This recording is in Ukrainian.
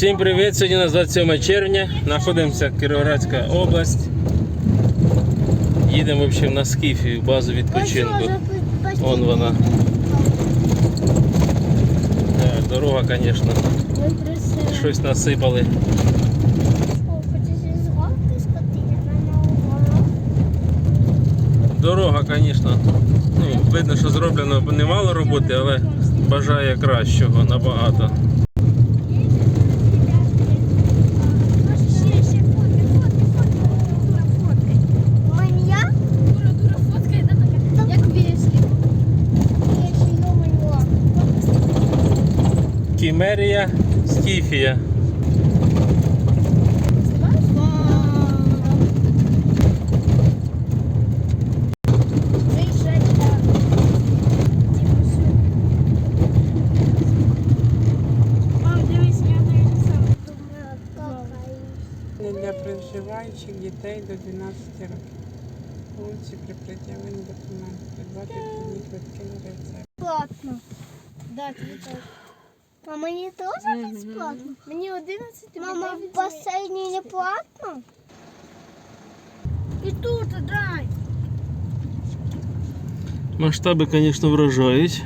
Всім привіт! Сьогодні у нас 27 червня. Знаходимося Кіровоградська область. Їдемо в общем, на Скіфію, базу відпочинку. Вон вона. Так, дорога, звісно, щось насипали. Дорога, звісно, ну, видно, що зроблено немало роботи, але бажає кращого набагато. Кімерія, Скіфія. Мам, дивись, я навіть сам. Не для проживаючих дітей до 12 років. Вулиці при пред'явленні документів. Придбати квитки на рецепт. Платно. Да, так. А мені теж безплатно? Мені 11, тобі Мама, в басейні не платно? І тут, дай. Масштаби, звісно, вражають.